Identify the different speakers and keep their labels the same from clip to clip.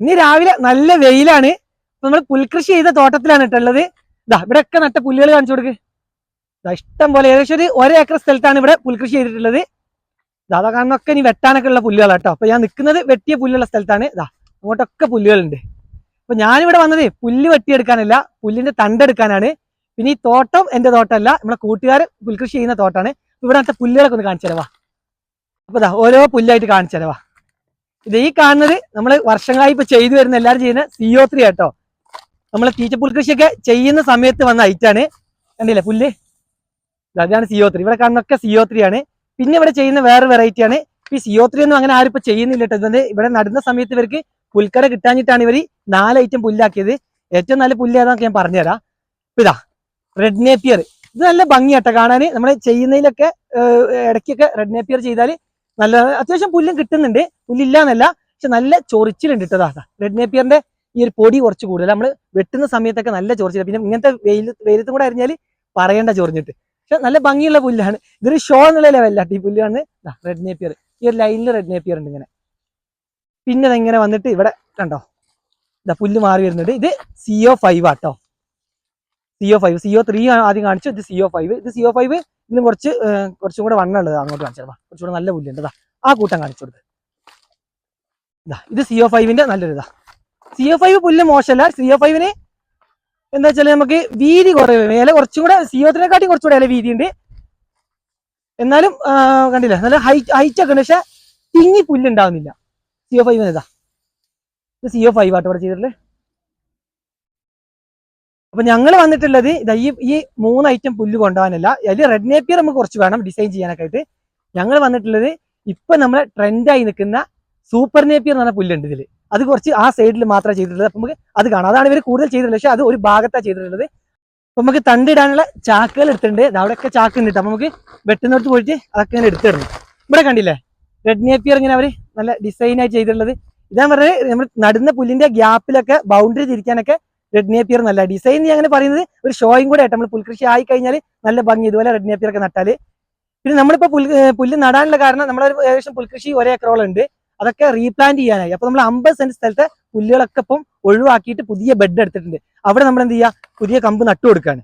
Speaker 1: ഇനി രാവിലെ നല്ല വെയിലാണ്. നമ്മൾ പുൽകൃഷി ചെയ്ത തോട്ടത്തിലാണ് ഇട്ടുള്ളത് ഇതാ ഇവിടെയൊക്കെ നട്ട പുല്ലുകൾ കാണിച്ചു കൊടുക്ക്. ഇതാ ഇഷ്ടം പോലെ ഏകദേശം ഒരു ഒരേക്കർ സ്ഥലത്താണ് ഇവിടെ പുൽകൃഷി ചെയ്തിട്ടുള്ളത്. ഇതാ കാണുന്നൊക്കെ ഇനി വെട്ടാനൊക്കെ ഉള്ള പുല്ലുകളാണ് കേട്ടോ. അപ്പൊ ഞാൻ നിൽക്കുന്നത് വെട്ടിയ പുല്ലുള്ള സ്ഥലത്താണ്. ഇതാ അങ്ങോട്ടൊക്കെ പുല്ലുകളുണ്ട്. അപ്പൊ ഞാനിവിടെ വന്നത് പുല്ല് വെട്ടിയെടുക്കാനല്ല പുല്ലിന്റെ തണ്ടെടുക്കാനാണ്. പിന്നെ ഈ തോട്ടം എന്റെ തോട്ടമല്ല നമ്മളെ കൂട്ടുകാർ പുൽകൃഷി ചെയ്യുന്ന തോട്ടാണ് ഇവിടെ നട്ട പുല്ലുകളൊക്കെ ഒന്ന് കാണിച്ചു തരവാ അപ്പൊ ഇതാ ഓരോ പുല്ലായിട്ട് കാണിച്ചു തരവാ ഇത് ഈ കാണുന്നത് നമ്മൾ വർഷങ്ങളായി ഇപ്പൊ ചെയ്തു വരുന്ന എല്ലാവരും ചെയ്യുന്ന സിഒ ത്രീ കേട്ടോ നമ്മൾ തീറ്റപ്പുൽ കൃഷിയൊക്കെ ചെയ്യുന്ന സമയത്ത് വന്ന ഐറ്റാണ് കണ്ടില്ലേ പുല്ല്? അതാണ് സിഒ ത്രീ ഇവിടെ കാണുന്നൊക്കെ സിഒ ത്രീ ആണ്. പിന്നെ ഇവിടെ ചെയ്യുന്ന വേറെ വെറൈറ്റി ആണ്. ഈ സിഒ ത്രീ ഒന്നും അങ്ങനെ ആരും ഇപ്പൊ ചെയ്യുന്നില്ല കേട്ടോ. ഇവിടെ നടുന്ന സമയത്ത് ഇവർക്ക് പുൽക്കട കിട്ടാഞ്ഞിട്ടാണ് ഇവർ നാല് ഐറ്റം പുല്ലാക്കിയത്. ഏറ്റവും നല്ല പുല്ല് ഏതാണെന്ന് ഞാൻ പറഞ്ഞുതരാം. ഇപ്പൊ ഇതാ റെഡ് നേപ്പിയർ ഇത് നല്ല ഭംഗിയാട്ടോ കാണാൻ നമ്മൾ ചെയ്യുന്നതിലൊക്കെ ഇടയ്ക്കൊക്കെ റെഡ് നേപ്പിയർ ചെയ്താൽ നല്ല അത്യാവശ്യം പുല്ലും കിട്ടുന്നുണ്ട്. പുല്ലില്ല എന്നല്ല പക്ഷെ നല്ല ചൊറിച്ചിലുണ്ട് കേട്ടോ റെഡ് നേപ്പിയറിന്റെ ഈ ഒരു പൊടി കുറച്ച് കൂടുതൽ. നമ്മൾ വെട്ടുന്ന സമയത്തൊക്കെ നല്ല ചൊറിച്ചില്ല പിന്നെ ഇങ്ങനത്തെ വെയിൽ വെയിലത്തും കൂടെ അറിഞ്ഞാൽ പറയേണ്ട ചൊറിഞ്ഞിട്ട്. പക്ഷെ നല്ല ഭംഗിയുള്ള പുല്ലാണ്. ഇതൊരു ഷോ എന്നുള്ള ലെവലല്ല ഈ പുല്ലാണ്. റെഡ് നേപ്പിയർ ഈ ഒരു ലൈനിൽ റെഡ് നേപ്പിയർ ഉണ്ട് ഇങ്ങനെ. പിന്നെ ഇതെങ്ങനെ വന്നിട്ട് ഇവിടെ കണ്ടോ? ഇതാ പുല്ല് മാറി വരുന്നുണ്ട്. ഇത് സിഒ ഫൈവ് ആട്ടോ. സിഒ ഫൈവ് സിഒ ത്രീ ആദ്യം കാണിച്ചു ഇത് സിഒ ഫൈവ് ഇത് സിഒ ഫൈവ് ഇതിലും കുറച്ച് കുറച്ചും കൂടെ വണ്ണുള്ളത് അങ്ങോട്ട് കാണിച്ചാൽ കുറച്ചുകൂടെ നല്ല പുല്ലുണ്ട് ആ കൂട്ടം കാണിച്ചു കൊടുത്ത് ഇതാ ഇത് സിഒ ഫൈവിന്റെ നല്ലൊരു ഇതാ സിഒ ഫൈവ് പുല്ല് മോശമല്ല സിഒ ഫൈവിന് എന്താ വെച്ചാൽ നമുക്ക് വീതി കുറവ് ഇല കുറച്ചും കൂടെ സിഒ ത്രീനെക്കാട്ടി കുറച്ചുകൂടെ ഇല വീതി ഉണ്ട് എന്നാലും കണ്ടില്ല നല്ല ഹൈറ്റ് ഹൈറ്റ് ഒക്കെ ഉണ്ട് പക്ഷെ തിങ്ങി പുല്ല് ഉണ്ടാവുന്നില്ല സിഒ ഫൈവ് ഇതാ ഇത് സിഒ ഫൈവ് ആട്ടോ ചെയ്തിട്ടുള്ളത് അപ്പൊ ഞങ്ങൾ വന്നിട്ടുള്ളത് ഇതാ ഈ ഈ മൂന്ന് ഐറ്റം പുല്ല് കൊണ്ടുപോകാനല്ല. അതിൽ റെഡ് നേപ്പിയർ നമുക്ക് കുറച്ച് വേണം ഡിസൈൻ ചെയ്യാനൊക്കെ ആയിട്ട്. ഞങ്ങൾ വന്നിട്ടുള്ളത് ഇപ്പൊ നമ്മളെ ട്രെൻഡായി നിൽക്കുന്ന സൂപ്പർ നേപ്പിയർ എന്ന് പറഞ്ഞ പുല്ലുണ്ട് ഇതിൽ അത് കുറച്ച് ആ സൈഡിൽ മാത്രമേ ചെയ്തിട്ടുള്ളത്. അപ്പൊ നമുക്ക് അത് കാണാം. അതാണ് ഇവർ കൂടുതൽ ചെയ്തിട്ടുള്ളത്. പക്ഷെ അത് ഒരു ഭാഗത്താണ് ചെയ്തിട്ടുള്ളത്. അപ്പൊ നമുക്ക് തണ്ടിടാനുള്ള ചാക്കുകൾ എടുത്തിട്ടുണ്ട്. അവിടെയൊക്കെ ചാക്ക് ഉണ്ട്. അപ്പൊ നമുക്ക് വെട്ടുന്നിടത്ത് പോയിട്ട് അതൊക്കെ ഇങ്ങനെ എടുത്തിടണം. ഇവിടെ കണ്ടില്ലേ? റെഡ് നേപ്പിയർ ഇങ്ങനെ അവർ നല്ല ഡിസൈനായി ചെയ്തിട്ടുള്ളത്. ഇതാ പറഞ്ഞത് നമ്മൾ നടുന്ന പുല്ലിന്റെ ഗ്യാപ്പിലൊക്കെ ബൗണ്ടറി തിരിക്കാനൊക്കെ റെഡ് നേപ്പിയർ നല്ല ഡിസൈൻ ഞാൻ അങ്ങനെ പറയുന്നത് ഒരു ഷോയും കൂടെ ആയിട്ട് നമ്മൾ പുൽകൃഷി ആയി കഴിഞ്ഞാൽ നല്ല ഭംഗി ഇതുപോലെ റെഡ് നേപ്പിയർ ഒക്കെ നട്ടാൽ പിന്നെ നമ്മളിപ്പോൾ പുൽ പുല്ല് നടാനുള്ള കാരണം നമ്മൾ ഏകദേശം പുൽകൃഷി ഒരേ ഏക്കറോളം ഉണ്ട്. അതൊക്കെ റീപ്ലാന്റ് ചെയ്യാനായി. അപ്പൊ നമ്മൾ അമ്പത് സെന്റ് സ്ഥലത്തെ പുല്ലുകളൊക്കെ ഇപ്പം ഒഴിവാക്കിയിട്ട് പുതിയ ബെഡ് എടുത്തിട്ടുണ്ട്. അവിടെ നമ്മൾ എന്ത് ചെയ്യുക പുതിയ കമ്പ് നട്ടു കൊടുക്കുകയാണ്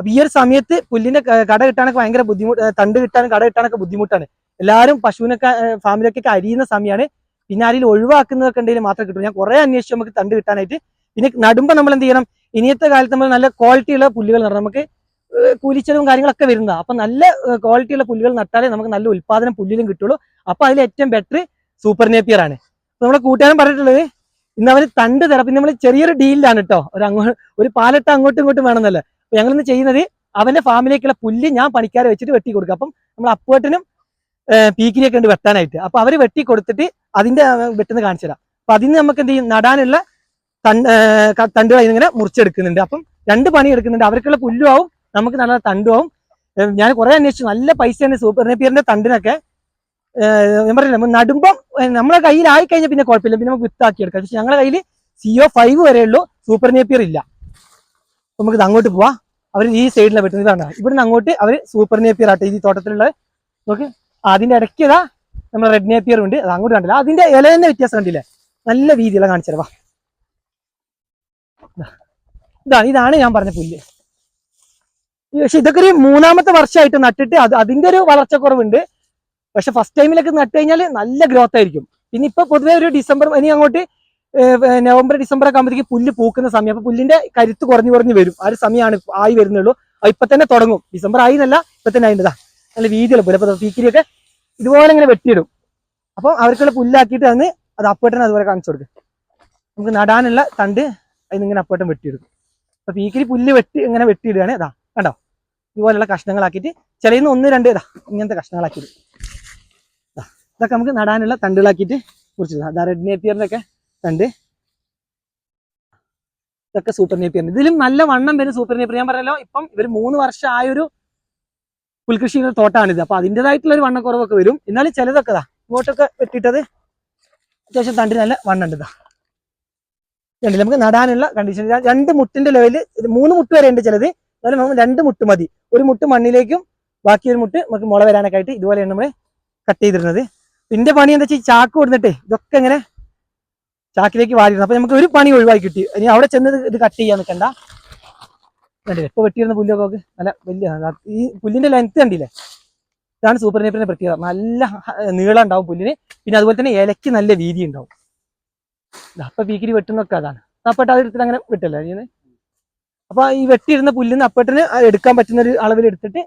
Speaker 1: അപ്പൊ ഈ ഒരു സമയത്ത് പുല്ലിന്റെ കട കിട്ടാനൊക്കെ ഭയങ്കര ബുദ്ധിമുട്ട് തണ്ട് കിട്ടാനും കട കിട്ടാനൊക്കെ ബുദ്ധിമുട്ടാണ്. എല്ലാവരും പശുവിനൊക്കെ ഫാമിലൊക്കെ അരിയുന്ന സമയമാണ് പിന്നെ ആരെങ്കിലും ഒഴിവാക്കുന്നതൊക്കെ ഉണ്ടെങ്കിൽ മാത്രമേ കിട്ടൂ ഞാൻ കുറെ അന്വേഷിച്ചു നമുക്ക് തണ്ട് കിട്ടാനായിട്ട് പിന്നെ നടുമ്പോൾ നമ്മൾ എന്ത് ചെയ്യണം? ഇനിയത്തെ കാലത്ത് നമ്മൾ നല്ല ക്വാളിറ്റിയുള്ള പുല്ലുകൾ നടണം. നമുക്ക് കൂലിച്ചെലവും കാര്യങ്ങളൊക്കെ വരുന്നതാണ് അപ്പൊ നല്ല ക്വാളിറ്റിയുള്ള പുല്ലുകൾ നട്ടാലേ നമുക്ക് നല്ല ഉൽപ്പാദനം പുല്ലിലും കിട്ടുള്ളൂ. അപ്പൊ അതിൽ ഏറ്റവും ബെറ്റർ സൂപ്പർ നേപ്പിയർ ആണ്. നമ്മുടെ കൂട്ടുകാരൻ പറഞ്ഞിട്ടുള്ളത് ഇന്ന് അവർ തണ്ട് തരാം. പിന്നെ നമ്മൾ ചെറിയൊരു ഡീലിലാണ് കേട്ടോ ഒരു അങ്ങോ ഒരു പാലട്ട് അങ്ങോട്ടും ഇങ്ങോട്ടും വേണമെന്നല്ല. അപ്പൊ ഞങ്ങൾ ഇന്ന് ചെയ്യുന്നത് അവന്റെ ഫാമിലേക്കുള്ള പുല്ല് ഞാൻ പണിക്കാരെ വെച്ചിട്ട് വെട്ടി കൊടുക്കുക അപ്പം നമ്മൾ അപ്പുവേട്ടനും പീക്കിനെയൊക്കെ ഉണ്ട് വെട്ടാനായിട്ട്. അപ്പൊ അവർ വെട്ടി കൊടുത്തിട്ട് അതിന്റെ വെട്ടുന്ന കാണിച്ചു തരാം അപ്പൊ അതിന് നമുക്ക് എന്ത് ചെയ്യും? നടാനുള്ള തണ്ടുകൾ ഇങ്ങനെ മുറിച്ചെടുക്കുന്നുണ്ട്. അപ്പം രണ്ട് പണി എടുക്കുന്നുണ്ട്. അവർക്കുള്ള പുല്ലും ആവും നമുക്ക് നല്ല തണ്ടും ആവും. ഞാൻ കുറെ അന്വേഷിച്ചു. നല്ല പൈസയാണ് സൂപ്പർ നെപ്പിയറിന്റെ തണ്ടിനൊക്കെ. ഞാൻ പറയില്ല നമ്മൾ നടുമ്പം നമ്മളെ കയ്യിലായി കഴിഞ്ഞാൽ പിന്നെ കുഴപ്പമില്ല. പിന്നെ നമുക്ക് വിത്താക്കി എടുക്കാം. പക്ഷെ ഞങ്ങളുടെ കയ്യിൽ സിഒ ഫൈവ് വരെയുള്ളൂ സൂപ്പർ നെപ്പിയർ ഇല്ല. നമുക്ക് അങ്ങോട്ട് പോവാം. അവർ ഈ സൈഡിലാണ് വെട്ടുന്നത്. ഇതാണ്. ഇവിടുന്ന് അങ്ങോട്ട് അവർ സൂപ്പർ നെപ്പിയർ ആട്ടെ ഈ തോട്ടത്തിലുള്ള നോക്ക്. അതിന്റെ ഇടയ്ക്ക് ഇതാ നമ്മുടെ റെഡ് നെപ്പിയർ ഉണ്ട്. അത് അങ്ങോട്ട് കണ്ടില്ല. അതിന്റെ ഇല തന്നെ വ്യത്യാസം കണ്ടില്ലേ? നല്ല രീതിയിലാണ് കാണിച്ചത്. ഇതാണ് ഇതാണ് ഞാൻ പറഞ്ഞ പുല്ല്. പക്ഷെ ഇതൊക്കെ ഒരു മൂന്നാമത്തെ വർഷമായിട്ട് നട്ടിട്ട് അത് അതിന്റെ ഒരു വളർച്ചക്കുറവുണ്ട്. പക്ഷെ ഫസ്റ്റ് ടൈമിലൊക്കെ നട്ട് കഴിഞ്ഞാൽ നല്ല ഗ്രോത്ത് ആയിരിക്കും. പിന്നെ ഇപ്പൊ പൊതുവെ ഒരു ഡിസംബർ ഇനി അങ്ങോട്ട് നവംബർ ഡിസംബർ ഒക്കെ ആകുമ്പോഴത്തേക്ക് പുല്ല് പൂക്കുന്ന സമയം. അപ്പൊ പുല്ലിന്റെ കരുത്ത് കുറഞ്ഞു കുറഞ്ഞു വരും. ആ ഒരു സമയമാണ് ആയി വരുന്നുള്ളൂ. അത് ഇപ്പൊ തന്നെ തുടങ്ങും. ഡിസംബർ ആയി എന്നല്ല ഇപ്പൊ തന്നെ അതിന്റെതാ നല്ല വീതിയുള്ള പുല്ല്. അപ്പൊ തീക്കിരിയൊക്കെ ഇതുപോലെ ഇങ്ങനെ വെട്ടിയിടും. അപ്പൊ അവർക്കുള്ള പുല്ലാക്കിയിട്ട് അന്ന് അത് അപ്പേട്ടനെ അതുപോലെ കാണിച്ചു കൊടുക്കും. നമുക്ക് നടാനുള്ള തണ്ട് അതിന് ഇങ്ങനെ അപ്പേട്ടൻ വെട്ടിയെടുക്കും. അപ്പൊ പീക്കിരി പുല്ല് വെട്ടി ഇങ്ങനെ വെട്ടിയിടുകയാണ്. ഇതാ കണ്ടോ? ഇതുപോലുള്ള കഷ്ണങ്ങളാക്കിയിട്ട് ചിലയിന്ന് ഒന്ന് രണ്ട് ഇതാ ഇങ്ങനത്തെ കഷ്ണങ്ങളാക്കിയിട്ട്. ഇതൊക്കെ നമുക്ക് നടാനുള്ള തണ്ടുകളാക്കിയിട്ട് കുറിച്ചില്ല അതാ റെഡ് നേപ്പിയറിന്റെ ഒക്കെ തണ്ട്. ഇതൊക്കെ സൂപ്പർ നേപ്പിയർ ഇതിലും നല്ല വണ്ണം വരും സൂപ്പർ നേപ്പിയർ ഞാൻ പറഞ്ഞല്ലോ ഇപ്പം ഇവർ മൂന്ന് വർഷം ആയൊരു പുൽകൃഷിയുടെ തോട്ടാണിത്. അപ്പൊ അതിന്റെതായിട്ടുള്ള ഒരു വണ്ണക്കുറവൊക്കെ വരും. എന്നാലും ചിലതൊക്കെ ഇതാ ഇങ്ങോട്ടൊക്കെ വെട്ടിയിട്ടത് അത്യാവശ്യം തണ്ടിന് നല്ല വണ്ണം ഉണ്ട് ഇതാ. കണ്ടില്ലേ? നമുക്ക് നടാനുള്ള കണ്ടീഷൻ രണ്ട് മുട്ടിന്റെ ലെവലിൽ മൂന്ന് മുട്ട് വരെ ഉണ്ട് ചിലത്. എന്നാലും രണ്ട് മുട്ട് മതി. ഒരു മുട്ട് മണ്ണിലേക്കും ബാക്കി ഒരു മുട്ട് നമുക്ക് മുള വരാനൊക്കെ ആയിട്ട് ഇതുപോലെയാണ് നമ്മൾ കട്ട് ചെയ്തിരുന്നത് ഇതിന്റെ പണി എന്താ വെച്ചാൽ ചാക്ക് കൊടുത്തിട്ടേ ഇതൊക്കെ ഇങ്ങനെ ചാക്കിലേക്ക് വാരിയിരുന്നു അപ്പൊ നമുക്ക് ഒരു പണി ഒഴിവാക്കി കിട്ടി. ഇനി അവിടെ ചെന്ന് ഇത് കട്ട് ചെയ്യാൻ നിൽക്കണ്ട. കണ്ടില്ലേ? ഇപ്പൊ വെട്ടിയിരുന്ന പുല്ലൊക്കെ നോക്ക് നല്ല വലിയ ഈ പുല്ലിന്റെ ലെങ്ത് കണ്ടില്ലേ? ഇതാണ് സൂപ്പർ നേപ്പിന്റെ പ്രത്യേകത. നല്ല നീളം ഉണ്ടാവും പുല്ലിന്. പിന്നെ അതുപോലെ തന്നെ ഇലയ്ക്ക് നല്ല വീതി ഉണ്ടാവും. അപ്പൊ വീക്കിരി വെട്ടുന്നൊക്കെ അതാണ്. അപ്പട്ട് അത് എടുത്തിട്ട് അങ്ങനെ വിട്ടല്ലേ? ചെയ്യുന്നത് അപ്പൊ ഈ വെട്ടിയിരുന്ന പുല്ലിന്ന് അപ്പട്ടിന് എടുക്കാൻ പറ്റുന്ന ഒരു അളവിൽ എടുത്തിട്ട്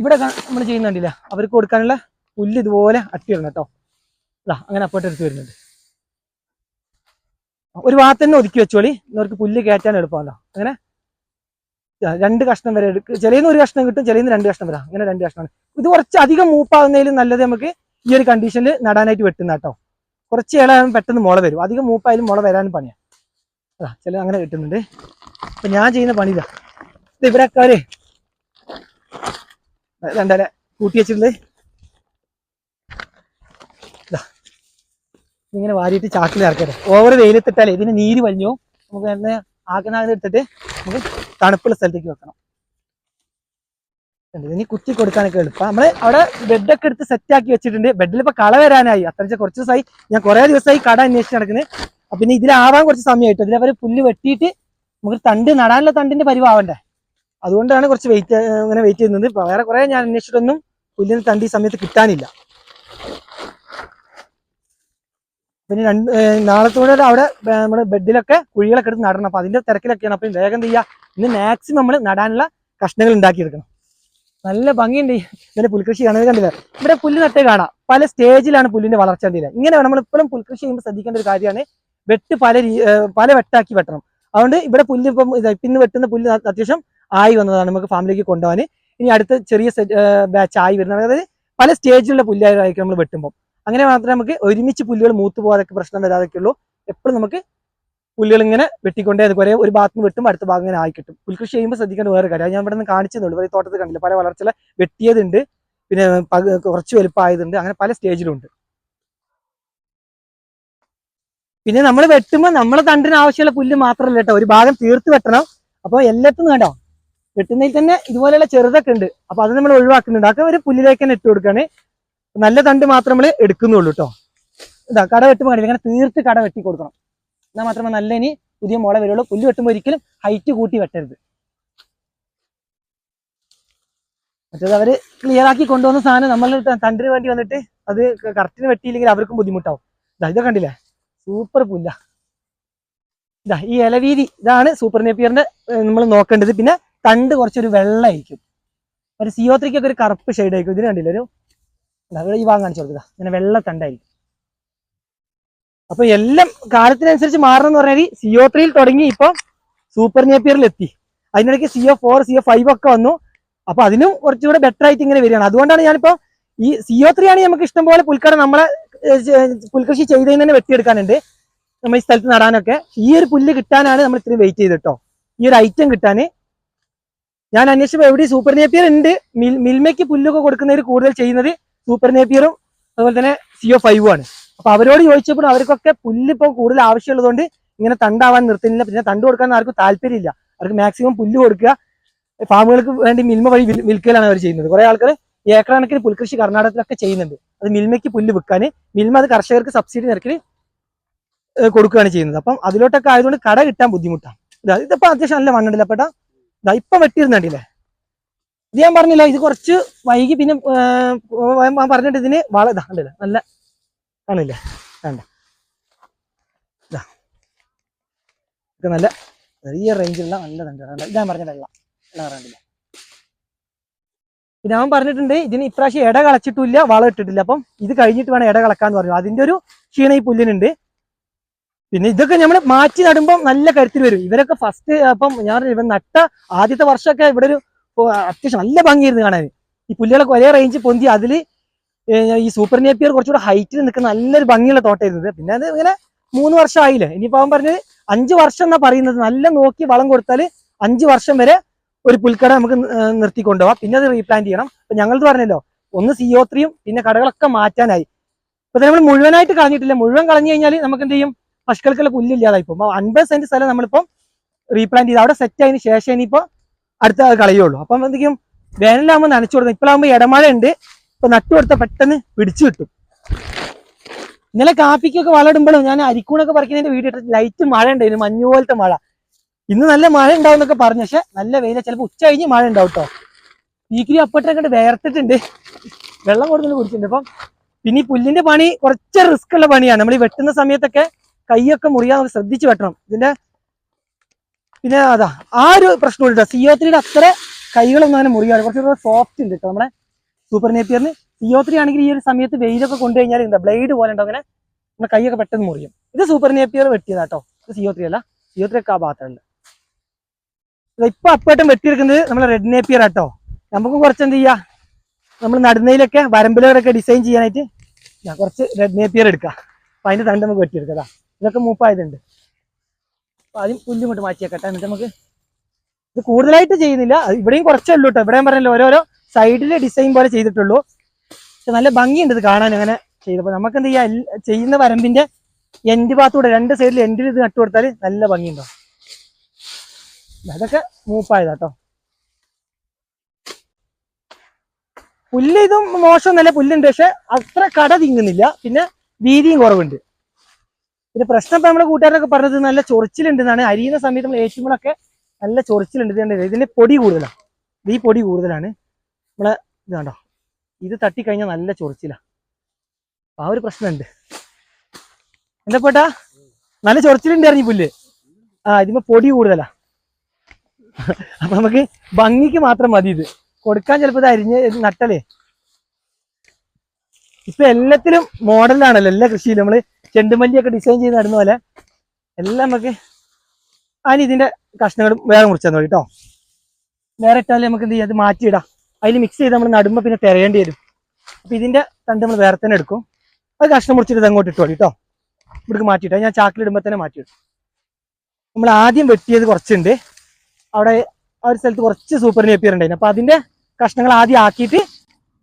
Speaker 1: ഇവിടെ നമ്മൾ ചെയ്യുന്നുണ്ടില്ല അവർക്ക് കൊടുക്കാനുള്ള പുല്ല് ഇതുപോലെ അട്ടിയിടണം കേട്ടോ. ഇതാ അങ്ങനെ അപ്പോട്ട് എടുത്ത് വരുന്നുണ്ട്. ഒരു ഭാഗത്ത് ഒതുക്കി വെച്ചോളി. അവർക്ക് പുല്ല് കയറ്റാൻ എളുപ്പമല്ലോ അങ്ങനെ രണ്ട് കഷ്ണം വരെ എടുക്കുക ചിലയിന്ന് ഒരു കഷ്ണം കിട്ടും ചിലയിന്ന് രണ്ട് കഷ്ണം വരാം. അങ്ങനെ രണ്ട് കഷ്ണമാണ്. ഇത് കുറച്ച് അധികം മൂപ്പാകുന്നതിലും നല്ലത് നമുക്ക് ഈ ഒരു കണ്ടീഷനിൽ നടാനായിട്ട് വെട്ടുന്ന കേട്ടോ. കുറച്ച് ഇളയാകും പെട്ടെന്ന് മുള വരും. അധികം മൂപ്പായാലും മുള വരാനും പണിയാണ് അതാ ചില അങ്ങനെ കിട്ടുന്നുണ്ട്. അപ്പൊ ഞാൻ ചെയ്യുന്ന പണി ഇതാ. ഇത് ഇവിടെ അവർ രണ്ടര കൂട്ടി വെച്ചിട്ടുണ്ട് ഇതാ. ഇങ്ങനെ വാരിയിട്ട് ചാക്കിൽ ഇറക്കട്ടെ ഓവർ വെയിലത്തിട്ടാലേ ഇതിന് നീര് വലിഞ്ഞു. നമുക്ക് തന്നെ എടുത്തിട്ട് നമുക്ക് തണുപ്പുള്ള സ്ഥലത്തേക്ക് വെക്കണം. ഇനി കുത്തി കൊടുക്കാനൊക്കെ എളുപ്പം. നമ്മൾ അവിടെ ബെഡൊക്കെ എടുത്ത് സെറ്റ് ആക്കി വെച്ചിട്ടുണ്ട്. ബെഡിൽ ഇപ്പൊ കള വരാനായി. അത്ര കുറച്ച് ദിവസമായി. ഞാൻ കുറെ ദിവസമായി കട അന്വേഷിച്ച് നടക്കുന്നത് അപ്പൊ പിന്നെ ഇതിലാവാൻ കുറച്ച് സമയമായിട്ട് ഇതിൽ അവർ പുല്ല് വെട്ടിയിട്ട് നമുക്ക് തണ്ട് നടാനുള്ള തണ്ടിന്റെ പരിവാവണ്ടേ? അതുകൊണ്ടാണ് കുറച്ച് വെയിറ്റ് അങ്ങനെ വെയിറ്റ് ചെയ്യുന്നത്. ഇപ്പൊ വേറെ കുറെ ഞാൻ അന്വേഷിച്ചിട്ടൊന്നും പുല്ലിന് തണ്ട് ഈ സമയത്ത് കിട്ടാനില്ല. പിന്നെ രണ്ട് നാളത്തോടെ അവിടെ നമ്മുടെ ബെഡിലൊക്കെ കുഴികളൊക്കെ എടുത്ത് നടണം. അപ്പൊ അതിന്റെ തിരക്കിലൊക്കെയാണ്. അപ്പൊ വേഗം ചെയ്യുക ഇന്ന് മാക്സിമം നമ്മൾ നടാനുള്ള കഷ്ണങ്ങൾ ഉണ്ടാക്കിയെടുക്കണം. നല്ല ഭംഗിയുണ്ട് ഇങ്ങനെ പുൽകൃഷി കാണുന്നത് കണ്ടില്ല? ഇവിടെ പുല്ല് നട്ടേ കാണാം. പല സ്റ്റേജിലാണ് പുല്ലിന്റെ വളർച്ച കണ്ടില്ല? ഇങ്ങനെ നമ്മൾ ഇപ്പോഴും പുൽകൃഷി ചെയ്യുമ്പോൾ ശ്രദ്ധിക്കേണ്ട ഒരു കാര്യമാണ് വെട്ട് പല പല വെട്ടാക്കി വെട്ടണം. അതുകൊണ്ട് ഇവിടെ പുല്ല് ഇപ്പം പിന്നെ ഇന്ന് വെട്ടുന്ന പുല്ല് അത് അത്യാവശ്യം ആയി വന്നതാണ് നമുക്ക് ഫാമിലിക്ക് കൊണ്ടുപോകാൻ. ഇനി അടുത്ത ചെറിയ ബാച്ച് ആയി വരുന്നത് അതായത് പല സ്റ്റേജിലുള്ള പുല്ലായിരിക്കും നമ്മൾ വെട്ടുമ്പോൾ അങ്ങനെ മാത്രമേ നമുക്ക് ഒരുമിച്ച് പുല്ലുകൾ മൂത്തുപോകാതൊക്കെ പ്രശ്നം വരാതൊക്കെ ഉള്ളൂ. എപ്പോഴും നമുക്ക് പുല്ലുകൾ ഇങ്ങനെ വെട്ടിക്കൊണ്ടേ അത് ഒരേ ഭാഗത്ത് വെട്ടും അടുത്ത ഭാഗം ഇങ്ങനെ ആയി കിട്ടും. പുൽകൃഷി ചെയ്യുമ്പോൾ ശ്രദ്ധിക്കേണ്ട വേറെ കാര്യം. ഞാൻ ഇവിടെ നിന്ന് കാണിച്ചെന്നുള്ളൂ ഇവിടെ തോട്ടത്തിൽ കണ്ടില്ല? പല വളർച്ചകൾ വെട്ടിയതുണ്ട്. പിന്നെ കുറച്ച് വലുപ്പമായതുണ്ട്. അങ്ങനെ പല സ്റ്റേജിലുണ്ട്. പിന്നെ നമ്മൾ വെട്ടുമ്പോൾ നമ്മളെ തണ്ടിന് ആവശ്യമുള്ള പുല്ല് മാത്രമല്ല കേട്ടോ. ഒരു ഭാഗം തീർത്ത് വെട്ടണം. അപ്പോൾ എല്ലാത്തും വേണ്ടോ വെട്ടുന്നതിൽ തന്നെ ഇതുപോലെയുള്ള ചെറുതൊക്കെ ഉണ്ട്. അപ്പൊ അത് നമ്മൾ ഒഴിവാക്കുന്നുണ്ട്. അതൊക്കെ ഒരു പുല്ലിലേക്ക് തന്നെ ഇട്ട് കൊടുക്കുകയാണ്. നല്ല തണ്ട് മാത്രം നമ്മൾ എടുക്കുന്നുള്ളൂ കേട്ടോ. ഇതാ കട വെട്ടുമ്പോൾ കണ്ടില്ല? ഇങ്ങനെ തീർത്ത് കട വെട്ടി കൊടുക്കണം. എന്നാൽ മാത്രമേ നല്ല ഇനി പുതിയ മുള വരുള്ളൂ. പുല്ല് വെട്ടുമ്പോൾ ഒരിക്കലും ഹൈറ്റ് കൂട്ടി വെട്ടരുത്. മറ്റേത് അവർ ക്ലിയർ ആക്കി കൊണ്ടുവന്ന സാധനം നമ്മൾ തണ്ടിന് വേണ്ടി വന്നിട്ട് അത് കറക്റ്റിന് വെട്ടിയില്ലെങ്കിൽ അവർക്കും ബുദ്ധിമുട്ടാവും. ഇതാ ഇതൊക്കെ കണ്ടില്ലേ? സൂപ്പർ പുല്ല. ഇതാ ഈ ഇലവീതി ഇതാണ് സൂപ്പർ നേപ്പിയറിന്റെ നമ്മൾ നോക്കേണ്ടത്. പിന്നെ തണ്ട് കുറച്ചൊരു വെള്ളമായിരിക്കും ഒരു സിയോത്രിക്കൊക്കെ ഒരു കറുപ്പ് ഷെയ്ഡ് ആയിരിക്കും. ഇതിന് കണ്ടില്ല ഒരു ഈ ഭാഗം കാണിച്ചു കൊടുക്കുക ഇങ്ങനെ വെള്ള തണ്ടായിരിക്കും. അപ്പൊ എല്ലാം കാലത്തിനനുസരിച്ച് മാറണം എന്ന് പറഞ്ഞാൽ സിഒ ത്രീയിൽ തുടങ്ങി ഇപ്പൊ സൂപ്പർ നേപ്പിയറിൽ എത്തി. അതിനിടയ്ക്ക് സിഒ ഫോർ സിഒ ഫൈവ് ഒക്കെ വന്നു. അപ്പൊ അതിനും കുറച്ചുകൂടെ ബെറ്റർ ആയിട്ട് ഇങ്ങനെ വരികയാണ്. അതുകൊണ്ടാണ് ഞാനിപ്പോ ഈ സിഒ ത്രീ ആണെങ്കിൽ നമുക്ക് ഇഷ്ടം പോലെ പുൽക്കട നമ്മളെ പുൽകൃഷി ചെയ്തതിന് തന്നെ വെട്ടിയെടുക്കാനുണ്ട്. നമ്മൾ ഈ സ്ഥലത്ത് നടാനൊക്കെ. ഈ ഒരു പുല്ല് കിട്ടാനാണ് നമ്മൾ ഇത്രയും വെയിറ്റ് ചെയ്തിട്ടോ ഈ ഒരു ഐറ്റം കിട്ടാന്. ഞാൻ അന്വേഷിച്ചപ്പോൾ എവിടെ സൂപ്പർ നേപ്പിയർ ഉണ്ട്. മിൽ മിൽമയ്ക്ക് പുല്ലൊക്കെ കൊടുക്കുന്നവർ കൂടുതൽ ചെയ്യുന്നത് സൂപ്പർ നേപ്പിയറും അതുപോലെ തന്നെ സിഒ ഫൈവും ആണ്. അപ്പൊ അവരോട് ചോദിച്ചപ്പോൾ അവർക്കൊക്കെ പുല്ല് ഇപ്പോൾ കൂടുതൽ ആവശ്യമുള്ളതുകൊണ്ട് ഇങ്ങനെ തണ്ടാവാൻ നിർത്തുന്നില്ല. പിന്നെ തണ്ട് കൊടുക്കാൻ ആർക്കും താല്പര്യമില്ല. അവർക്ക് മാക്സിമം പുല്ല് കൊടുക്കുക. ഫാമുകൾക്ക് വേണ്ടി മിൽമ വഴി വിൽ- വിൽക്കലാണ് അവർ ചെയ്യുന്നത്. കുറെ ആൾക്കാർ ഏക്കറണക്കിന് പുൽകൃഷി കർണാടകത്തിലൊക്കെ ചെയ്യുന്നുണ്ട്. അത് മിൽമയ്ക്ക് പുല്ല് വിൽക്കാൻ. മിൽമ അത് കർഷകർക്ക് സബ്സിഡി നിരക്കിൽ കൊടുക്കുകയാണ് ചെയ്യുന്നത്. അപ്പം അതിലോട്ടൊക്കെ ആയതുകൊണ്ട് കട കിട്ടാൻ ബുദ്ധിമുട്ടാണ്. ഇതാ ഇതിപ്പോ അത്യാവശ്യം നല്ല മണ്ണുണ്ടല്ലോ പെട്ടാ ഇതാ ഇപ്പൊ വെട്ടിയിരുന്നുണ്ടല്ലേ? ഇത് ഞാൻ പറഞ്ഞില്ല ഇത് കുറച്ച് വൈകി പിന്നെ ഞാൻ പറഞ്ഞിട്ട് ഇതിന് വള ഇതാ കണ്ടില്ലേ? നല്ല കാണില്ലേ വേണ്ട ഇതാ. ഇത് നല്ല ചെറിയ റേഞ്ചിലുള്ള നല്ല തണ്ട് ഇത് ഞാൻ പറഞ്ഞ വെള്ളം. വെള്ളം കണ്ടില്ല പിന്നെ അവൻ പറഞ്ഞിട്ടുണ്ട് ഇതിന് ഇപ്രാവശ്യം ഇട കളച്ചിട്ടില്ല വളം ഇട്ടിട്ടില്ല. അപ്പം ഇത് കഴിഞ്ഞിട്ട് വേണം ഇട കളക്കാന്ന് പറഞ്ഞു. അതിന്റെ ഒരു ക്ഷീണ ഈ പുല്ലിനുണ്ട്. പിന്നെ ഇതൊക്കെ നമ്മൾ മാറ്റി നടുമ്പോൾ നല്ല കരുത്തിൽ വരും. ഇവരൊക്കെ ഫസ്റ്റ് അപ്പം ഞാൻ ഇവൻ നട്ട ആദ്യത്തെ വർഷമൊക്കെ ഇവിടെ ഒരു അത്യാവശ്യം നല്ല ഭംഗിയായിരുന്നു കാണാൻ. ഈ പുല്ലുകളൊക്കെ ഒരേ റേഞ്ച് പൊന്തി അതിൽ ഈ സൂപ്പർ നേപ്പിയർ കുറച്ചുകൂടെ ഹൈറ്റിൽ നിൽക്കുന്ന നല്ലൊരു ഭംഗിയുള്ള തോട്ടായിരുന്നു ഇത്. പിന്നെ അത് ഇങ്ങനെ മൂന്ന് വർഷം ആയില്ലേ ഇനിയിപ്പോൾ അവൻ പറഞ്ഞത് അഞ്ച് വർഷം എന്നാ പറയുന്നത്. നല്ല നോക്കി വളം കൊടുത്താൽ അഞ്ച് വർഷം വരെ ഒരു പുൽക്കട നമുക്ക് നിർത്തിക്കൊണ്ടുപോവാം. പിന്നെ അത് റീപ്ലാന്റ് ചെയ്യണം. അപ്പൊ ഞങ്ങളത് പറഞ്ഞല്ലോ ഒന്ന് സിഒ ത്രീയും പിന്നെ കടകളൊക്കെ മാറ്റാനായി. ഇപ്പൊ നമ്മൾ മുഴുവനായിട്ട് കളഞ്ഞിട്ടില്ല. മുഴുവൻ കളഞ്ഞു കഴിഞ്ഞാൽ നമുക്ക് എന്ത് ചെയ്യും? പശുക്കൾക്കുള്ള പുല്ലില്ലാതായി പോകും. അപ്പൊ അൻപത് സെന്റ് സ്ഥലം നമ്മളിപ്പം റീപ്ലാന്റ് ചെയ്ത് അവിടെ സെറ്റ് ആയതിനു ശേഷം ഇനിയിപ്പോ അടുത്ത കളയുള്ളൂ. അപ്പം എന്തെങ്കിലും വേനലാകുമ്പോൾ നനച്ചു കൊടുക്കും ഇപ്പോഴാകുമ്പോൾ ഇടമഴ ഉണ്ട്. ഇപ്പൊ നട്ടു കൊടുത്താൽ പെട്ടെന്ന് പിടിച്ചു കിട്ടും. ഇന്നലെ കാപ്പിക്കൊക്കെ വളമിടുമ്പോഴും ഞാൻ അരിക്കൂണൊക്കെ പറിക്കുന്നതിന്റെ വീഡിയോ ലൈറ്റ് മഴ ഉണ്ടായിരുന്നു മഞ്ഞു പോലത്തെ മഴ. ഇന്ന് നല്ല മഴ ഉണ്ടാവും എന്നൊക്കെ പറഞ്ഞു പക്ഷെ നല്ല വെയില. ചിലപ്പോൾ ഉച്ച കഴിഞ്ഞ് മഴ ഉണ്ടാവും കേട്ടോ ഈക്കിരി അപ്പട്ടൊക്കെ വേർത്തിട്ടുണ്ട്. വെള്ളം കൊടുത്തു കുടിച്ചിട്ടുണ്ട്. അപ്പം പിന്നെ ഈ പുല്ലിന്റെ പണി കുറച്ച് റിസ്ക് ഉള്ള പണിയാണ്. നമ്മൾ ഈ വെട്ടുന്ന സമയത്തൊക്കെ കൈയൊക്കെ മുറിയാൻ നമുക്ക് ശ്രദ്ധിച്ച് വെട്ടണം. ഇതിന്റെ പിന്നെ അതാ ആ ഒരു പ്രശ്നമുണ്ട് കേട്ടോ സിഒ ത്രീയുടെ അത്ര കൈകളൊന്നും അങ്ങനെ മുറിയാണ് കുറച്ചുകൂടെ സോഫ്റ്റ് ഉണ്ട് കേട്ടോ നമ്മുടെ സൂപ്പർ നേപ്പിയറിന് സിഒ ത്രീ ആണെങ്കിൽ ഈ ഒരു സമയത്ത് വെയിലൊക്കെ കൊണ്ടു കഴിഞ്ഞാൽ എന്താ ബ്ലേഡ് പോലെ ഉണ്ടോ അങ്ങനെ? നമ്മുടെ കൈയൊക്കെ പെട്ടെന്ന് മുറിയും. ഇത് സൂപ്പർ നേപ്പിയർ വെട്ടിയതാട്ടോ. ഇത് സിഒ ത്രീ അല്ല. സിഒ ത്രീ ഒക്കെ ആ ഭാഗത്തുണ്ട് ഇപ്പൊ അപ്പേട്ടം വെട്ടിയെടുക്കുന്നത് നമ്മളെ റെഡ് നേപ്പിയർ ആട്ടോ. നമുക്കും കുറച്ച് എന്ത് ചെയ്യാ? നമ്മൾ നടുന്നതിലൊക്കെ വരമ്പിലൊക്കെ ഡിസൈൻ ചെയ്യാനായിട്ട് ഞാൻ കുറച്ച് റെഡ് നേപ്പിയർ എടുക്കാം. അപ്പൊ അതിന്റെ തണ്ട് നമുക്ക് വെട്ടിയെടുക്കാം. ഇതൊക്കെ മൂപ്പായതുണ്ട്. അപ്പൊ ആദ്യം പുല്ലും കൊണ്ട് മാറ്റിയേക്കട്ടെ. എന്നിട്ട് നമുക്ക് ഇത് കൂടുതലായിട്ട് ചെയ്യുന്നില്ല. ഇവിടെയും കുറച്ചേ ഉള്ളൂ കേട്ടോ ഇവിടെയും പറഞ്ഞല്ലോ ഓരോരോ സൈഡിൽ ഡിസൈൻ പോലെ ചെയ്തിട്ടുള്ളൂ. നല്ല ഭംഗിയുണ്ട് ഇത് കാണാൻ അങ്ങനെ ചെയ്തപ്പോൾ നമുക്ക് എന്ത് ചെയ്യാം ചെയ്യുന്ന വരമ്പിന്റെ എൻഡ് ഭാഗത്തൂടെ രണ്ട് സൈഡിൽ എൻഡിൽ ഇത് നട്ടു കൊടുത്താൽ നല്ല ഭംഗിയുണ്ടാവും അതൊക്കെ മൂപ്പായതാട്ടോ പുല്ല് ഇതും മോശമൊന്നുമല്ല പുല്ലുണ്ട്. പക്ഷെ അത്ര കട തിങ്ങുന്നില്ല. പിന്നെ വീതിയും കുറവുണ്ട്. പിന്നെ പ്രശ്നം ഇപ്പൊ നമ്മുടെ കൂട്ടുകാരൊക്കെ പറഞ്ഞത് നല്ല ചൊറിച്ചിലുണ്ട് എന്നാണ് അരിയുന്ന സമയത്ത് നമ്മൾ ഏറ്റുമ്പോഴൊക്കെ നല്ല ചൊറിച്ചിലുണ്ട്? ഇതിന്റെ പൊടി കൂടുതലാണ് ഈ പൊടി കൂടുതലാണ്. നമ്മളെ ഇത് കണ്ടോ? ഇത് തട്ടിക്കഴിഞ്ഞാൽ നല്ല ചൊറിച്ചിലാണ് ആ ഒരു പ്രശ്നമുണ്ട് എന്താ പോട്ടാ? നല്ല ചൊറിച്ചിലുണ്ടായിരുന്നു പുല്ല്. ആ ഇതിപ്പോ പൊടി കൂടുതലാ. അപ്പൊ നമുക്ക് ഭംഗിക്ക് മാത്രം മതി ഇത്. കൊടുക്കാൻ ചിലപ്പോ ഇത് അരിഞ്ഞ് നട്ടലേ. ഇപ്പൊ എല്ലാത്തിലും മോഡലാണല്ലോ എല്ലാ കൃഷിയിലും. നമ്മൾ ചെണ്ടുമല്ലിയൊക്കെ ഡിസൈൻ ചെയ്ത് നടുന്ന പോലെ എല്ലാം നമുക്ക് അതിന് ഇതിന്റെ കഷ്ണങ്ങളും വേറെ മുറിച്ചാൽ മതി കേട്ടോ വേറെ ഇട്ടാൽ നമുക്ക് എന്ത് ചെയ്യാം? അത് മാറ്റിയിടാം. അതിൽ മിക്സ് ചെയ്ത് നമ്മൾ നടുമ്പോൾ പിന്നെ തിരയേണ്ടി വരും. അപ്പം ഇതിന്റെ തണ്ട് നമ്മൾ വേറെ തന്നെ എടുക്കും. അത് കഷ്ണം മുറിച്ചിട്ട് അങ്ങോട്ട് ഇട്ടു കേട്ടോ ഇവിടേക്ക് മാറ്റിയിട്ട്. ഞാൻ ചാക്കിലിടുമ്പോൾ തന്നെ മാറ്റിയിടും. നമ്മൾ ആദ്യം വെട്ടിയത് കുറച്ചുണ്ട്. അവിടെ ആ ഒരു സ്ഥലത്ത് കുറച്ച് സൂപ്പർ നേപ്പിയർ ഉണ്ടായിരുന്നു. അപ്പം അതിന്റെ കഷ്ണങ്ങൾ ആദ്യം ആക്കിയിട്ട്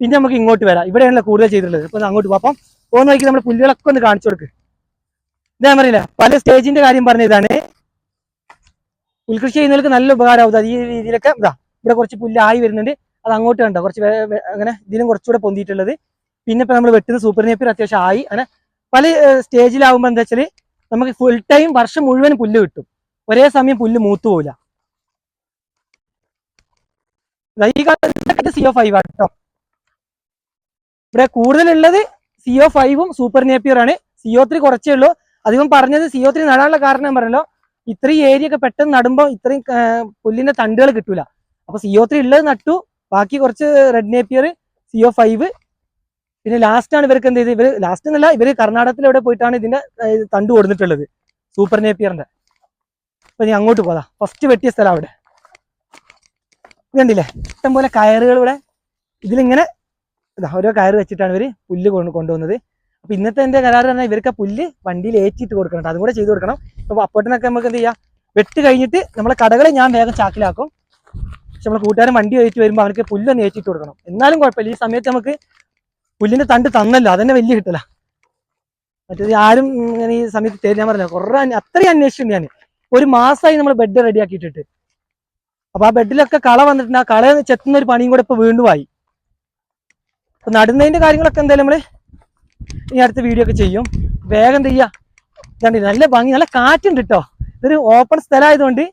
Speaker 1: പിന്നെ നമുക്ക് ഇങ്ങോട്ട് വരാം. ഇവിടെയാണല്ലോ കൂടുതൽ ചെയ്തിട്ടുള്ളത്. അപ്പം അങ്ങോട്ട് പോകാം അപ്പം പോകുന്ന വഴിക്ക് നമ്മൾ പുല്ലുകളൊക്കെ ഒന്ന് കാണിച്ചു കൊടുക്ക്. ഞാൻ പറയില്ല പല സ്റ്റേജിന്റെ കാര്യം പറഞ്ഞ ഇതാണ്. പുൽകൃഷി ചെയ്യുന്നവർക്ക് നല്ല ഉപകാരമാവും അത് ഈ രീതിയിലൊക്കെ ഇതാ ഇവിടെ കുറച്ച് പുല്ലായി വരുന്നുണ്ട്. അത് അങ്ങോട്ട് കണ്ടോ? കുറച്ച് അങ്ങനെ ഇതിലും കുറച്ചുകൂടെ പൊന്തിയിട്ടുള്ളത്. പിന്നെ ഇപ്പൊ നമ്മൾ വെട്ടുന്ന സൂപ്പർ നേപ്പിയർ അത്യാവശ്യം ആയി. അങ്ങനെ പല സ്റ്റേജിലാവുമ്പോൾ എന്താ വെച്ചാൽ നമുക്ക് ഫുൾ ടൈം വർഷം മുഴുവൻ പുല്ല് കിട്ടും. ഒരേ സമയം പുല്ല് മൂത്തു പോവില്ല. ഈ കാണുന്നത് സിഒ ഫൈവ് ആണ് ഇവിടെ കൂടുതലുള്ളത് സിഒ ഫൈവും സൂപ്പർ നേപ്പിയർ ആണ്. സിഒ ത്രീ കുറച്ചേ ഉള്ളൂ. അധികം പറഞ്ഞത് സിഒ ത്രീ നടാനുള്ള കാരണം പറഞ്ഞല്ലോ. ഇത്രയും ഏരിയ ഒക്കെ പെട്ടെന്ന് നടുമ്പോൾ ഇത്രയും പുല്ലിന്റെ തണ്ടുകൾ കിട്ടൂല. അപ്പൊ സിഒ ത്രീ ഉള്ളത് നട്ടു. ബാക്കി കുറച്ച് റെഡ് നേപ്പിയർ സിഒ ഫൈവ് പിന്നെ ലാസ്റ്റ് ആണ് ഇവർക്ക് എന്ത് ചെയ്ത്? ഇവർ ലാസ്റ്റ് എന്നല്ല ഇവർ കർണാടകത്തിൽ എവിടെ പോയിട്ടാണ് ഇതിന്റെ തണ്ട് കൊടുത്തിട്ടുള്ളത് സൂപ്പർ നേപ്പിയറിന്റെ അപ്പൊ നീ അങ്ങോട്ട് പോതാ ഫസ്റ്റ് വെട്ടിയ സ്ഥലം അവിടെ. കണ്ടില്ലേ? ഇഷ്ടം പോലെ കയറുകൾ ഇവിടെ. ഇതിലിങ്ങനെ ഇതാ ഓരോ കയറ് വെച്ചിട്ടാണ് ഇവർ പുല്ല് കൊണ്ടുവന്നത്. അപ്പൊ ഇന്നത്തെ എന്റെ കരാറ് പറഞ്ഞാൽ ഇവർക്ക് പുല്ല് വണ്ടിയിൽ ഏറ്റിട്ട് കൊടുക്കണം. അതും കൂടെ ചെയ്ത് കൊടുക്കണം. അപ്പൊ അപ്പോട്ടിനൊക്കെ നമുക്ക് എന്ത് ചെയ്യാം? വെട്ട് കഴിഞ്ഞിട്ട് നമ്മളെ കടകളെ ഞാൻ വേഗം ചാക്കിലാക്കും. പക്ഷെ നമ്മളെ കൂട്ടുകാരൻ വണ്ടി ഏറ്റി വരുമ്പോൾ അവർക്ക് പുല്ലൊന്ന് ഏറ്റിട്ട് കൊടുക്കണം. എന്നാലും കുഴപ്പമില്ല. ഈ സമയത്ത് നമുക്ക് പുല്ലിന്റെ തണ്ട് തന്നല്ലോ. അതന്നെ വലിയ കിട്ടല. മറ്റേത് ആരും ഇങ്ങനെ ഈ സമയത്ത് തരും ഞാൻ പറഞ്ഞ കുറെ അത്രയും അന്വേഷിച്ചിട്ടുണ്ട് ഞാൻ. ഒരു മാസമായി നമ്മൾ ബെഡ് റെഡി ആക്കിയിട്ടിട്ട് അപ്പൊ ആ ബെഡിലൊക്കെ കള വന്നിട്ടുണ്ട്. ആ കള ചെത്തുന്ന ഒരു പണിയും കൂടെ ഇപ്പൊ വീണ്ടും ആയി. അപ്പൊ നടുന്നതിന്റെ കാര്യങ്ങളൊക്കെ എന്തായാലും നമ്മൾ ഈ അടുത്ത വീഡിയോ ഒക്കെ ചെയ്യും. വേഗം എന്ത് ചെയ്യാ? നല്ല ഭംഗി. നല്ല കാറ്റുണ്ട് കേട്ടോ ഇതൊരു ഓപ്പൺ സ്ഥലമായതുകൊണ്ട്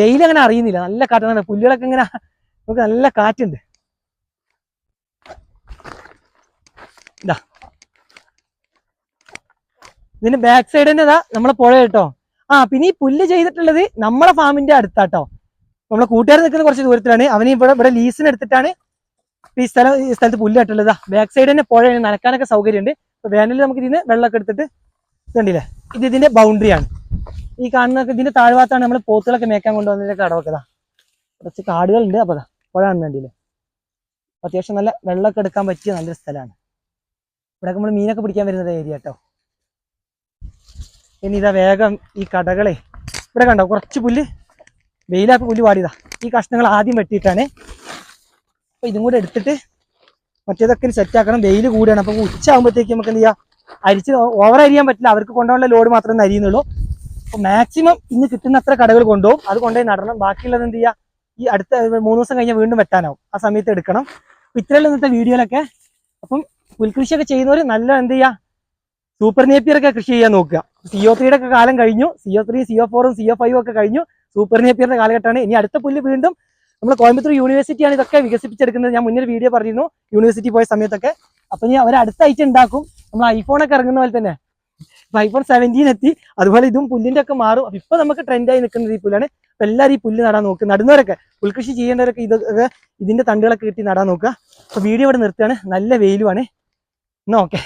Speaker 1: വെയിൽ അങ്ങനെ അറിയുന്നില്ല. നല്ല കാറ്റാണ്. പുല്ലുകളൊക്കെ ഇങ്ങനെ നമുക്ക് നല്ല കാറ്റുണ്ട്. ഇതാ. ഇതിന്റെ ബാക്ക് സൈഡ് തന്നെ ഇതാ നമ്മളെ പുഴ കേട്ടോ. ആ പിന്നെ ഈ പുല്ല് ചെയ്തിട്ടുള്ളത് നമ്മളെ ഫാമിന്റെ അടുത്താട്ടോ. നമ്മളെ കൂട്ടുകാർ നിൽക്കുന്ന കുറച്ച് ദൂരത്തിലാണ്. അവന് ഇവിടെ ഇവിടെ ലീസിന് എടുത്തിട്ടാണ് ഈ സ്ഥലം ഈ സ്ഥലത്ത് പുല്ല് ഇട്ടുള്ളത് ബാക്ക് സൈഡ് തന്നെ പുഴ നനക്കാനൊക്കെ സൗകര്യമുണ്ട്. അപ്പൊ വേനലിൽ നമുക്ക് ഇതിന് വെള്ളമൊക്കെ എടുത്തിട്ട് ഇതുണ്ടല്ലേ? ഇത് ഇതിന്റെ ബൗണ്ടറി ആണ്. ഈ കാണുന്ന ഇതിന്റെ താഴ്ഭാഗത്താണ് നമ്മൾ പോത്തുകളൊക്കെ മേക്കാൻ കൊണ്ടുവന്നതിന്റെ കടവൊക്കെ കുറച്ച് കാടുകളുണ്ട് അപ്പൊ ദാ പുഴ കാണുന്നുണ്ടല്ലേ അപ്പൊ അത്യാവശ്യം നല്ല വെള്ളമൊക്കെ എടുക്കാൻ പറ്റിയ നല്ലൊരു സ്ഥലമാണ്. ഇവിടെ നമ്മൾ മീനൊക്കെ പിടിക്കാൻ വരുന്നത് ഏരിയ കേട്ടോ. ഇനി ഇതാ വേഗം ഈ കടകളെ ഇവിടെ കണ്ടോ? കുറച്ച് പുല്ല് വെയിലാക്കി പുല്ല് പാടിയതാ ഈ കഷ്ണങ്ങൾ ആദ്യം വെട്ടിയിട്ടാണ്. അപ്പൊ ഇതും കൂടെ എടുത്തിട്ട് മറ്റേതൊക്കെ സെറ്റ് ആക്കണം. വെയിൽ കൂടിയാണ് അപ്പൊ ഉച്ച ആകുമ്പോഴത്തേക്ക് നമുക്ക് എന്ത് ചെയ്യാം? അരിച്ച് ഓവർ അരിയാൻ പറ്റില്ല. അവർക്ക് കൊണ്ടുപോകാനുള്ള ലോഡ് മാത്രമേ അരിയുന്നുള്ളൂ. മാക്സിമം ഇന്ന് കിട്ടുന്ന അത്ര കടകൾ കൊണ്ടുപോകും. അത് കൊണ്ടുപോയി നടണം. ബാക്കിയുള്ളത് എന്ത് ചെയ്യുക ഈ അടുത്ത മൂന്ന് ദിവസം കഴിഞ്ഞാൽ വീണ്ടും വെട്ടാനാവും. ആ സമയത്ത് എടുക്കണം. ഇത്രയുള്ള ഇന്നത്തെ വീഡിയോയിലൊക്കെ. അപ്പം പുൽകൃഷിയൊക്കെ ചെയ്യുന്നവർ നല്ല എന്ത് ചെയ്യുക സൂപ്പർ നേപ്പിയറൊക്കെ കൃഷി ചെയ്യാൻ നോക്കുക. സിഒ ത്രീയുടെ ഒക്കെ കാലം കഴിഞ്ഞു. സിഒ ത്രീ സിഒ ഫോറും സിഒ ഫൈവും ഒക്കെ കഴിഞ്ഞു. സൂപ്പർ നേപ്പിയറിന്റെ കാലഘട്ടമാണ്. ഇനി അടുത്ത പുല്ല് വീണ്ടും നമ്മൾ കോയമ്പത്തൂർ യൂണിവേഴ്സിറ്റിയാണ് ഇതൊക്കെ വികസിപ്പിച്ചെടുക്കുന്നത്. ഞാൻ മുന്നേ വീഡിയോ പറഞ്ഞിരുന്നു. യൂണിവേഴ്സിറ്റി പോയ സമയത്തൊക്കെ. അപ്പൊ ഇനി അവർ അടുത്ത ഐറ്റം ഉണ്ടാക്കും. നമ്മൾ ഐഫോണൊക്കെ ഇറങ്ങുന്ന പോലെ തന്നെ. ഇപ്പൊ ഫോർ സെവന്റീൻ എത്തി. അതുപോലെ ഇതും പുല്ലിന്റെ ഒക്കെ മാറും. അപ്പൊ ഇപ്പൊ നമുക്ക് ട്രെൻഡായി നിൽക്കുന്നത് ഈ പുല്ലാണ്. അപ്പൊ എല്ലാവരും ഈ പുല്ല് നടാൻ നോക്കുക നടുന്നവരൊക്കെ പുൽകൃഷി ചെയ്യേണ്ടവരൊക്കെ ഇതൊക്കെ ഇതിന്റെ തണ്ടുകളൊക്കെ കിട്ടി നടാൻ നോക്കുക. അപ്പൊ വീഡിയോ ഇവിടെ നിർത്തുകയാണ്. നല്ല വെയിലുമാണ്. എന്നാ ഓക്കെ